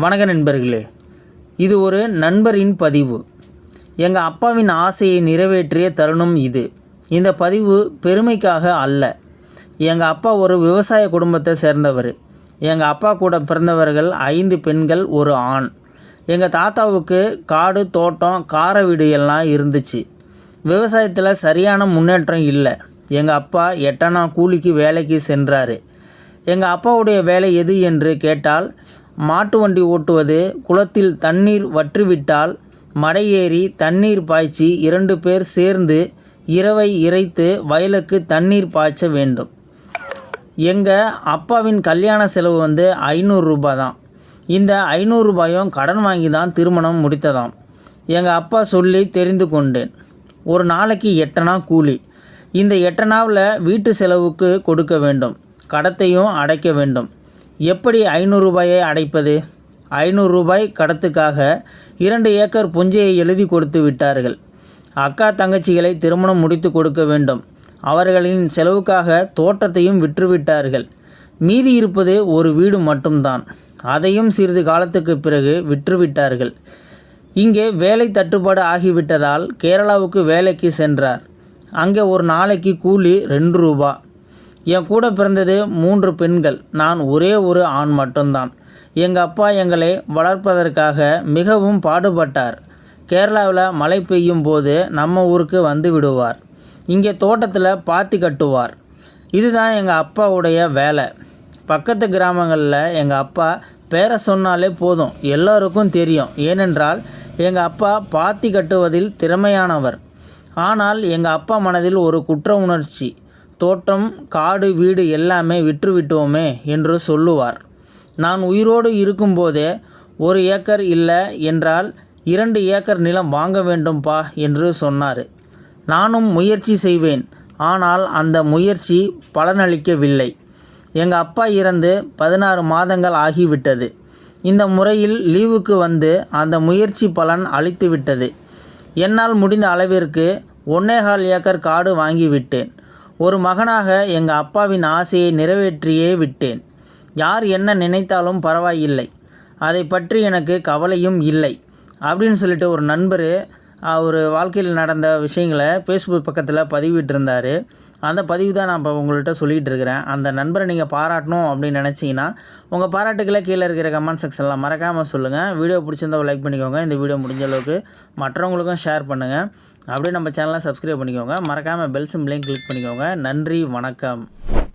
வணக்க நண்பர்களே இது ஒரு நண்பரின் பதிவு. எங்கள் அப்பாவின் ஆசையை நிறைவேற்றிய தருணம் இது. இந்த பதிவு பெருமைக்காக அல்ல. எங்கள் அப்பா ஒரு விவசாய குடும்பத்தை சேர்ந்தவர். எங்கள் அப்பா கூட பிறந்தவர்கள் ஐந்து பெண்கள் ஒரு ஆண். எங்கள் தாத்தாவுக்கு காடு தோட்டம் கார வீடு எல்லாம் இருந்துச்சு. விவசாயத்தில் சரியான முன்னேற்றம் இல்லை. எங்கள் அப்பா எட்டனா கூலிக்கு வேலைக்கு சென்றார். எங்கள் அப்பாவுடைய வேலை எது என்று கேட்டால் மாட்டு வண்டி ஓட்டுவது குளத்தில் தண்ணீர் வற்றிவிட்டால் ஏறி தண்ணீர் பாய்ச்சி இரண்டு பேர் சேர்ந்து இரவை இறைத்து வயலுக்கு தண்ணீர் பாய்ச்ச வேண்டும். எங்கள் அப்பாவின் கல்யாண செலவு வந்து ஐநூறுரூபா தான் இந்த ஐநூறு ரூபாயும் கடன் வாங்கி தான் திருமணம் முடித்ததாம். எங்கள் அப்பா சொல்லி தெரிந்து கொண்டேன். ஒரு நாளைக்கு எட்டனா கூலி. இந்த எட்டனாவில் வீட்டு செலவுக்கு கொடுக்க வேண்டும். கடத்தையும் அடைக்க வேண்டும். எப்படி ஐநூறு ரூபாயை அடைப்பது? ஐநூறு ரூபாய் கடத்துக்காக இரண்டு ஏக்கர் புஞ்சையை எழுதி கொடுத்து விட்டார்கள். அக்கா தங்கச்சிகளை திருமணம் முடித்து கொடுக்க வேண்டும். அவர்களின் செலவுக்காக தோட்டத்தையும் விற்றுவிட்டார்கள். மீதி இருப்பது ஒரு வீடு மட்டும்தான். அதையும் சிறிது காலத்துக்கு பிறகு விற்றுவிட்டார்கள். இங்கே வேலை தட்டுப்பாடு ஆகிவிட்டதால் கேரளாவுக்கு வேலைக்கு சென்றார். அங்கே ஒரு நாளைக்கு கூலி ரெண்டு ரூபா. என் கூட பிறந்தது மூன்று பெண்கள். நான் ஒரே ஒரு ஆண் மட்டும்தான். எங்கள் அப்பா எங்களை வளர்ப்பதற்காக மிகவும் பாடுபட்டார். கேரளாவில் மழை பெய்யும் போது நம்ம ஊருக்கு வந்து விடுவார். இங்கே தோட்டத்தில் பாத்தி கட்டுவார். இதுதான் எங்கள் அப்பாவுடைய வேலை. பக்கத்து கிராமங்களில் எங்கள் அப்பா பேரை சொன்னாலே போதும். எல்லோருக்கும் தெரியும். ஏனென்றால் எங்கள் அப்பா பாத்தி கட்டுவதில் திறமையானவர். ஆனால் எங்கள் அப்பா மனதில் ஒரு குற்ற உணர்ச்சி. தோட்டம் காடு வீடு எல்லாமே விற்றுவிட்டோமே என்று சொல்லுவார். நான் உயிரோடு இருக்கும்போதே ஒரு ஏக்கர் இல்லை என்றால் இரண்டு ஏக்கர் நிலம் வாங்க வேண்டும்பா என்று சொன்னார். நானும் முயற்சி செய்வேன். ஆனால் அந்த முயற்சி பலனளிக்கவில்லை. எங்கள் அப்பா இறந்து பதினாறு மாதங்கள் ஆகிவிட்டது. இந்த முறையில் லீவுக்கு வந்து அந்த முயற்சி பலன் அளித்துவிட்டது. என்னால் முடிந்த அளவிற்கு ஒன்னேகால் ஏக்கர் காடு வாங்கிவிட்டேன். ஒரு மகனாக எங்கள் அப்பாவின் ஆசையை நிறைவேற்றியே விட்டேன். யார் என்ன நினைத்தாலும் பரவாயில்லை. அதை பற்றி எனக்கு கவலையும் இல்லை. அப்படின்னு சொல்லிட்டு ஒரு நண்பர் அவர் வாழ்க்கையில் நடந்த விஷயங்களை ஃபேஸ்புக் பக்கத்தில் பதிவிட்டிருந்தார். அந்த பதிவு தான் நான் இப்போ உங்கள்கிட்ட சொல்லிகிட்டு இருக்கிறேன். அந்த நண்பரை நீங்கள் பாராட்டணும் அப்படின்னு நினச்சிங்கன்னா உங்கள் பாராட்டுக்களை கீழே இருக்கிற கமெண்ட் செக்ஷனில் மறக்காமல் சொல்லுங்கள் வீடியோ பிடிச்சிருந்தா லைக் பண்ணிக்கோங்க. இந்த வீடியோ முடிஞ்ச அளவுக்கு மற்றவங்களுக்கும் ஷேர் பண்ணுங்கள் அப்படியே நம்ம சேனலை சப்ஸ்கிரைப் பண்ணிக்கோங்க. மறக்காமல் பெல் சிம்லையும் கிளிக் பண்ணிக்கோங்க. நன்றி வணக்கம்.